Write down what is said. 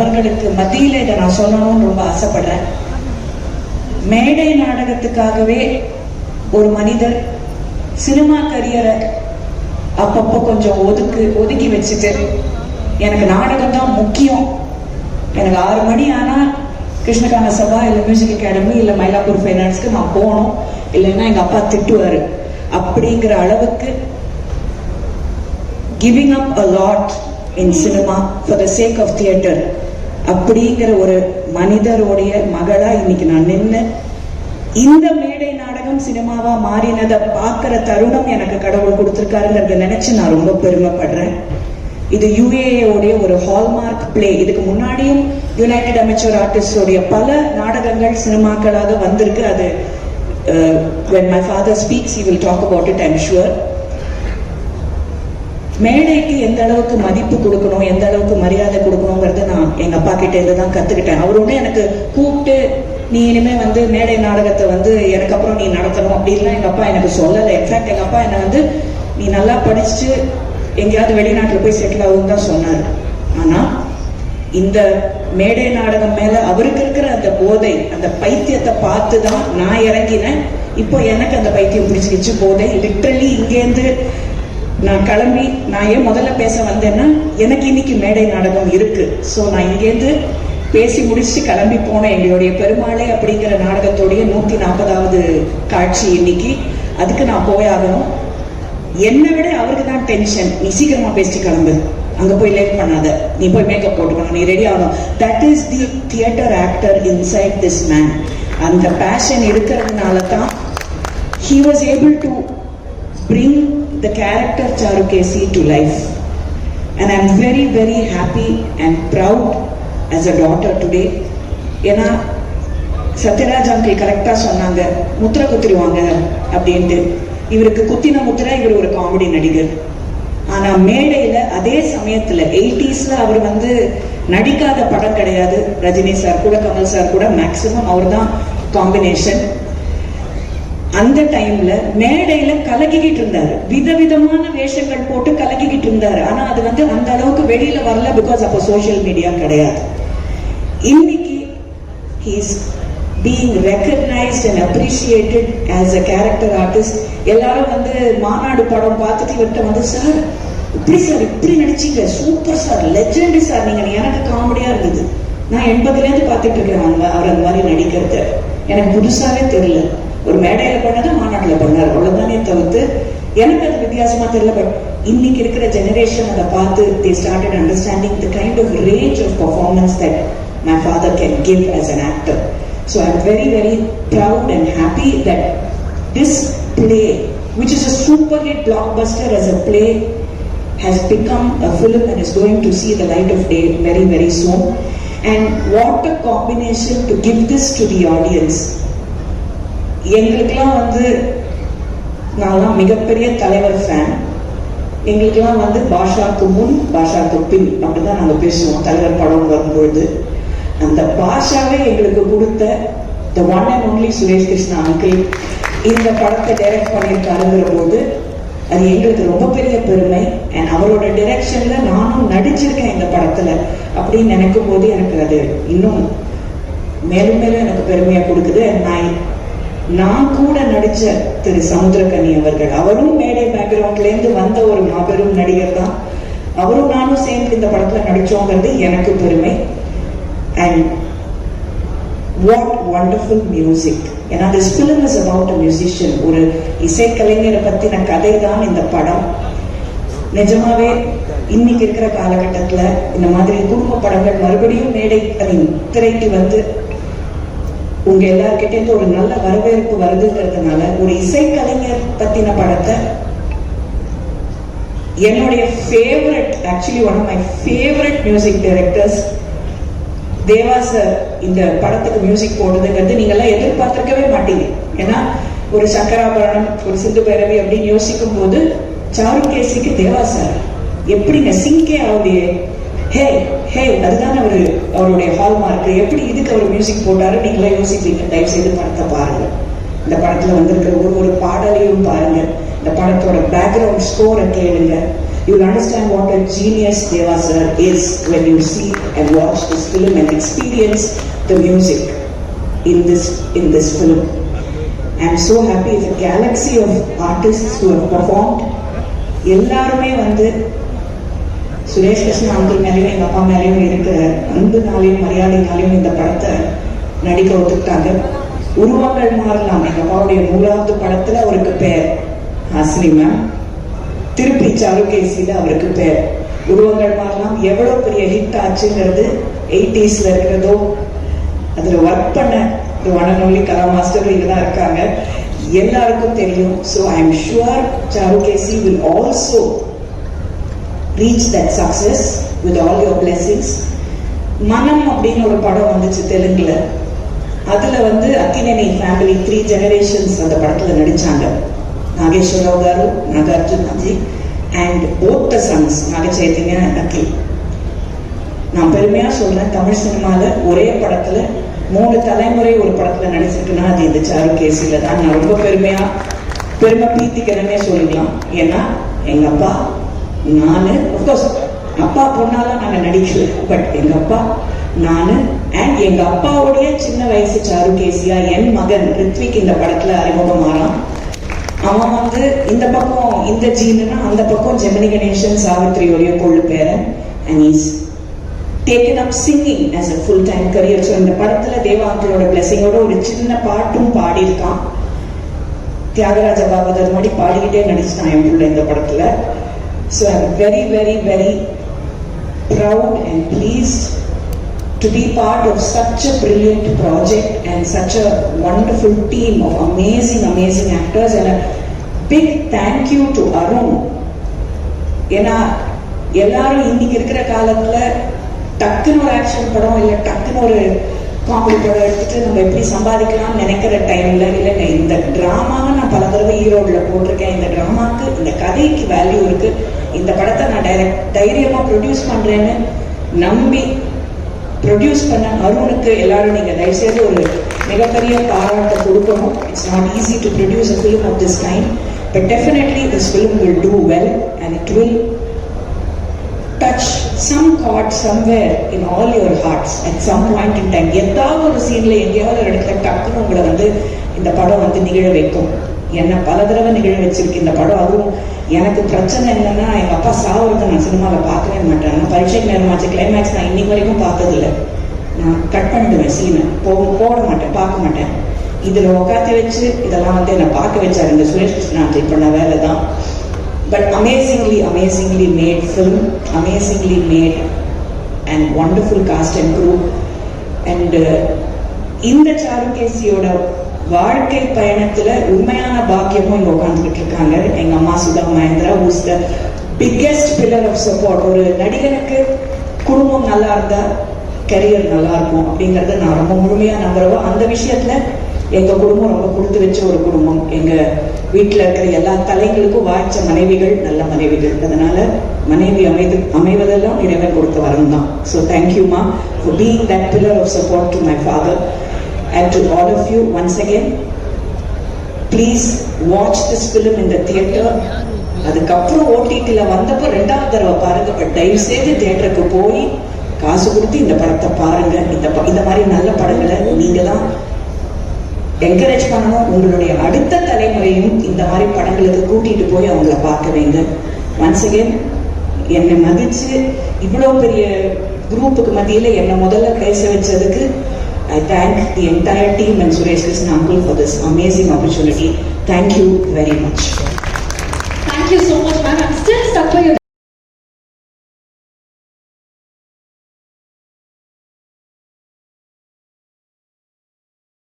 நபர்களுக்கு மத்தியில இதை நான் சொல்லணும்னு ரொம்ப ஆசைப்படுறேன். மேடை நாடகத்துக்காகவே ஒரு மனிதர் சினிமா கரியரை அப்பப்போ கொஞ்சம் ஒதுக்கு ஒதுக்கி வச்சுட்டு எனக்கு நாடகம் தான் முக்கியம். எனக்கு ஆறு மணி ஆனால் கிருஷ்ணகான சபா இல்லை மியூசிக் அகாடமி இல்லை மயிலாப்பூர் ஃபைனான்ஸ்க்கு நான் போகணும். இல்லைன்னா எங்கள் அப்பா திட்டுவாரு. அப்படிங்கிற அளவுக்கு giving up a lot in cinema for the sake of theatre அப்படிங்கிற ஒரு மனிதருடைய மகளா இன்னைக்கு நான் நின்று இந்த மேடை நாடகம் சினிமாவா மாறினதை பார்க்கிற தருணம் எனக்கு கடவுள் கொடுத்துருக்காருங்கிறத நினைச்சு நான் ரொம்ப பெருமைப்படுறேன். இது யுஏஏடைய ஒரு ஹால்மார்க் பிளே இதுக்கு முன்னாடியும் யுனைடெட் அமைச்சர் ஆர்டிஸ்டோடைய பல நாடகங்கள் சினிமாக்களாக வந்திருக்கு. அது uh, when my father speaks he will talk about it I'm மேடைக்கு எந்த அளவுக்கு மதிப்பு கொடுக்கணும் எந்த அளவுக்கு மரியாதை கொடுக்கணுங்கிறத நான் எங்க அப்பா கிட்ட இருந்து தான் கத்துக்கிட்டேன். அவரோட எனக்கு கூப்பிட்டு நீ இனிமே வந்து மேடை நாடகத்தை வந்து எனக்கு அப்புறம் நீ நடத்தணும் அப்படின்லாம் எங்க அப்பா எனக்கு சொல்லலை. எக்ஸாக்ட் எங்க அப்பா என்னை வந்து நீ நல்லா படிச்சுட்டு எங்கேயாவது வெளிநாட்டுல போய் செட்டில் ஆகும் தான் சொன்னார். ஆனா இந்த மேடை நாடகம் மேல அவருக்கு இருக்கிற அந்த போதை அந்த பைத்தியத்தை பார்த்து தான் நான் இறங்கினேன். இப்போ எனக்கு அந்த பைத்தியம் பிடிச்சிக்கிச்சு. போதை லிட்ரலி இங்கேருந்து நான் கிளம்பி நான் ஏன் முதல்ல பேச வந்தேன்னா எனக்கு இன்னைக்கு மேடை நாடகம் இருக்கு. ஸோ நான் இங்கேருந்து பேசி முடிச்சு கிளம்பி போனேன். எங்களுடைய பெருமாளே அப்படிங்கிற நாடகத்துடைய நூத்தி நாற்பதாவது காட்சி இன்னைக்கு. அதுக்கு நான் போயாகணும் என்னை விட அவருக்கு தான் டென்ஷன் நீ சீக்கிரமா பேசிட்டு கிளம்பு. அங்க போய் லேட் பண்ணாத. நீ போய் மேக்கப் போட்டுக்கணும். நீ ரெடி ஆகணும். That is the theatre actor inside this man அந்த பேஷன் இருக்கிறதுனால தான் he was able to bring the character Charukesi to life. And I'm very, very happy and proud as a daughter today. ஏன்னா Sathyaraj uncle கரெக்டாக சொன்னாங்க முத்திரை குத்திருவாங்க அப்படின்ட்டு இவருக்கு குத்தின முத்திரை இவர் ஒரு காமெடி நடிகர் ஆனால் மேடையில் அதே சமயத்தில் எயிட்டிஸில் அவர் வந்து நடிக்காத படம் கிடையாது ரஜினி சார் கூட கமல் சார் கூட மேக்சிமம் அவர் தான் காம்பினேஷன் அந்த டைம்ல மேடையில கலக்கிக்கிட்டு இருந்தாரு. விதவிதமான வேஷங்கள் போட்டு கலக்கிக்கிட்டு இருந்தாரு. ஆனா அது வந்து அந்த அளவுக்கு வெளியில வரல பிகாஸ் அப்போ சோஷியல் மீடியா கிடையாது. இன்னைக்கு he's being recognised and appreciated as a character artist எல்லாரும் வந்து மாநாடு படம் பார்த்துட்டு இவர்கிட்ட வந்து சார் இப்படி சார் இப்படி நடிச்சீங்க. Super sir legend sir. நீங்க எனக்கு காமெடியா இருந்தது. நான் எண்பதுலேருந்து பார்த்துட்டு இருக்கிறேன். அவங்க அவர் அந்த மாதிரி நடிக்கிறத. எனக்கு புதுசாவே தெரியல. ஒரு மேடையில பண்ணதை மாநாட்டுல பண்ணார் அவ்வளவுதானே தவிர்த்து எனக்கு அது வித்தியாசமா தெரியல பட் இன்னைக்கு இருக்கிற ஜெனரேஷன் அதை பார்த்து they started understanding the kind of range of performance that my father can give as an actor so I am very very proud and happy that this play which is a super hit blockbuster as a play has become a film and is going to see the light of day very very soon. And what a combination to give this to the audience. எங்களுக்கெல்லாம் வந்து நான்லாம் மிகப்பெரிய தலைவர் fan எங்களுக்கெல்லாம் வந்து பாஷாக்கு முன் பாஷாக்கு பின் அப்படிதான் நாங்கள் பேசுவோம் தலைவர் படம் வரும்பொழுது. அந்த பாஷாவே எங்களுக்கு கொடுத்த the one and only Suresh Krishna uncle இந்த படத்தை டைரக்ட் பண்ணியிருக்காருங்கிற போது அது எங்களுக்கு ரொம்ப பெரிய பெருமை. அண்ட் அவரோட டைரக்ஷன்ல நானும் நடிச்சிருக்கேன் இந்த படத்துல அப்படின்னு நினைக்கும் போது எனக்கு அது இன்னும் மேலும் மேலும் எனக்கு பெருமையை கொடுக்குது. நான் நான் கூட நடிச்ச திரு சமுத்திரகனி அவர்கள் அவரும் மேடை பேக்ரவுண்ட்ல இருந்து வந்த ஒரு மாபெரும் நடிகர் தான். அவரும் நானும் சேர்ந்து இந்த படத்துல நடிச்சோங்கிறது எனக்கு பெருமை. அண்ட் வாட் ஒண்டர்ஃபுல் மியூசிக் ஏன்னா this film is about a musician ஒரு இசைக்கலைஞரை பத்தின கதை தான் இந்த படம். நிஜமாவே இன்னைக்கு இருக்கிற காலகட்டத்துல இந்த மாதிரி குடும்ப படங்கள் மறுபடியும் மேடை திரைக்கு வந்து உங்க எல்லாருக்கிட்டேருந்து ஒரு நல்ல வரவேற்பு வருதுங்கிறதுனால ஒரு இசைக்கலைஞர் பத்தின படத்தை என்னுடைய favourite actually one of my favourite music directors Deva sir இந்த படத்துக்கு மியூசிக் போடுறதுங்கிறது நீங்க எல்லாம் எதிர்பார்த்திருக்கவே மாட்டீங்க. ஏன்னா ஒரு சக்கராபரணம் ஒரு சிந்து பைரவி அப்படின்னு யோசிக்கும் போது சாருகேசிக்கு தேவா சார் எப்படிங்க சிங்கே ஆகுதியே ஹே ஹே அதுதானே அவரு அவருடைய ஹால்மார்க் எப்படி இதுக்கு அவர் மியூசிக் போட்டாரு நீங்களே யோசிப்பீங்க டைப் செய்து படத்தை பாருங்க இந்த படத்துல வந்திருக்கிற ஒரு ஒரு பாடலையும் பாருங்க இந்த படத்தோட பேக்ரவுண்ட் ஸ்கோரை கேளுங்க you understand what a genius Deva sir is when you see and watch this film and experience the music in this in this film I am so happy is a galaxy of artist who have performed எல்லாருமே வந்து Suresh Krishnan uncle மேலேயும் எங்கள் அப்பா மேலேயும் இருக்கிற அன்புனாலையும் மரியாதைனாலையும் இந்த படத்தை நடிக்க ஒத்துக்கிட்டாங்க. உருவங்கள் மாறலாம். எங்கள் அப்பாவுடைய நூறாவது படத்தில் அவருக்கு பேர் ஹாசினி மேம் திருப்பி சாருகேசியில் அவருக்கு பேர். உருவங்கள் மாறலாம். எவ்வளோ பெரிய ஹிட் ஆச்சுங்கிறது எயிட்டிஸில் இருக்கிறதோ அதில் ஒர்க் பண்ண வனநொழி கலா மாஸ்டர் இங்கே தான் இருக்காங்க. எல்லாருக்கும் தெரியும். So I am sure Charukesi will also reach that success with all your blessings மனம் அப்படின்னு ஒரு படம் வந்துச்சு தெலுங்குல. அதுல வந்து அத்தினனை ஃபேமிலி த்ரீ ஜெனரேஷன்ஸ் அந்த படத்துல நடிச்சாங்க. Nageswara Rao garu Nagarjunaji and both the sons Naga Chaitanya Akhil. நான் பெருமையா சொல்றேன் தமிழ் சினிமால ஒரே படத்துல மூணு தலைமுறை ஒரு படத்துல நடிச்சிருக்குன்னா அது இந்த சாரு கேஸில் தான். நான் ரொம்ப பெருமையா பெருமை பீத்திக்கிறேன்னே சொல்லிக்கலாம் ஏன்னா எங்க அப்பா நான் அப்கோர்ஸ் அப்பா பொண்ணால நாங்க நடிக்கல. பட் எங்க அப்பா நானு அண்ட் எங்க அப்பாவுடைய சின்ன வயசு சாரு கேசியா என் மகன் ரித்விக் இந்த படத்துல அறிமுகமாறான் அவன் வந்து இந்த பக்கம் இந்த ஜீனுனா அந்த பக்கம் ஜெமினி கணேசன் சாவித்ரியோடைய கொள்ளு பேரன் and is taken up singing as a full time career so இந்த படத்துல தேவாங்களோட பிளெஸிங்கோட ஒரு சின்ன பாட்டும் பாடியிருக்கான். தியாகராஜ பாகவதர் மாதிரி பாடிக்கிட்டே நடிச்சிட்டான் என் பிள்ளை இந்த படத்துல. So I'm very, very, very proud and pleased to be part of such a brilliant project and such a wonderful team of amazing, amazing actors. And a big thank you to Arun. ஏன்னா எல்லாரும் இன்னைக்கு இருக்கிற காலத்துல டக்குன்னு ஒரு action படம் இல்லை டக்குன்னு ஒரு காமெடி படம் எடுத்துட்டு நம்ம எப்படி சம்பாதிக்கலாம்னு நினைக்கிற டைம்ல இல்லைங்க இந்த டிராமாவை நான் பல தடவை ஈரோடுல போட்டிருக்கேன். இந்த டிராமாக்கு இந்த கதைக்கு வேல்யூ இருக்கு. இந்த படத்தை நான் டைரக்ட் தைரியமா ப்ரொடியூஸ் பண்றேன்னு நம்பி ப்ரொடியூஸ் பண்ண அருணுக்கு எல்லாரும் நீங்க தயவுசெய்து ஒரு மிகப்பெரிய பாராட்டை கொடுக்கணும். It's not easy to produce a film of this time but definitely this film will do well and it will touch some chord somewhere in all your hearts at some point in time. எதாவது ஒரு சீன்ல எங்கேயாவது ஒரு இடத்துல டக்குன்னு உங்களை வந்து இந்த படம் வந்து நிகழ வைக்கும். என்ன பல தடவை நிகழ வச்சிருக்கு இந்த படம். அதுவும் எனக்கு பிரச்சனை என்னன்னா எங்க அப்பா சாவுறத நான் சினிமாவில் பார்க்கவே மாட்டேன். நான் பரீட்சைக்கு நேரமாச்சு கிளைமேக்ஸ் நான் இன்னைக்கு வரைக்கும் பார்த்ததில்ல. நான் கட் பண்ணிடுவேன் சீனை போ போட மாட்டேன் பார்க்க மாட்டேன். இதுல உட்காந்து வச்சு இதெல்லாம் வந்து என்னை பார்க்க வச்சாரு இந்த சுரேஷ். கிருஷ்ணாஜி பண்ண வேலை தான் but amazingly, amazingly made film, amazingly made and wonderful cast and crew. And uh, இந்த சாருகேசியோட வாழ்க்கை பயணத்துல உண்மையான பாக்கியமும் இங்க உட்காந்துக்கிட்டு இருக்காங்க எங்க அம்மா Sudha Mahendra who's the biggest pillar of support ஒரு நடிகனுக்கு குடும்பம் நல்லா இருந்தா கரியர் நல்லா இருக்கும் அப்படிங்கறத நான் ரொம்ப முழுமையா நம்புறவோ. அந்த விஷயத்துல எங்க குடும்பம் ரொம்ப கொடுத்து வச்ச ஒரு குடும்பம். எங்க வீட்டுல இருக்கிற எல்லா தலைங்களுக்கும் வாய்ச்ச மனைவிகள் நல்ல மனைவிகள். அதனால மனைவி அமைது அமைவதெல்லாம் இறைவன் கொடுத்த வரம் தான் ஸோ தேங்க்யூமா for being that pillar of support to my father and to all of you once again please watch this film இந்த தியேட்டர் அதுக்கப்புறம் ஓடிடியில் வந்தப்போ ரெண்டாவது தடவை பாருங்க. பட் தயவு செய்து தியேட்டருக்கு போய் காசு கொடுத்து இந்த படத்தை பாருங்க. இந்த ப- இந்த மாதிரி நல்ல படங்களை நீங்க தான் என்கரேஜ் பண்ணணும். உங்களுடைய அடுத்த தலைமுறையும் இந்த மாதிரி படங்களுக்கு கூட்டிட்டு போய் அவங்கள பார்க்க வைங்க. ஒன்ஸ் அகேன் என்னை மதிச்சு இவ்வளோ பெரிய குரூப்புக்கு மத்தியில் என்னை முதல்ல பேச வச்சதுக்கு I thank the entire team and Suresh Krishnan uncle for this amazing opportunity thank you very much Thank so much ma'am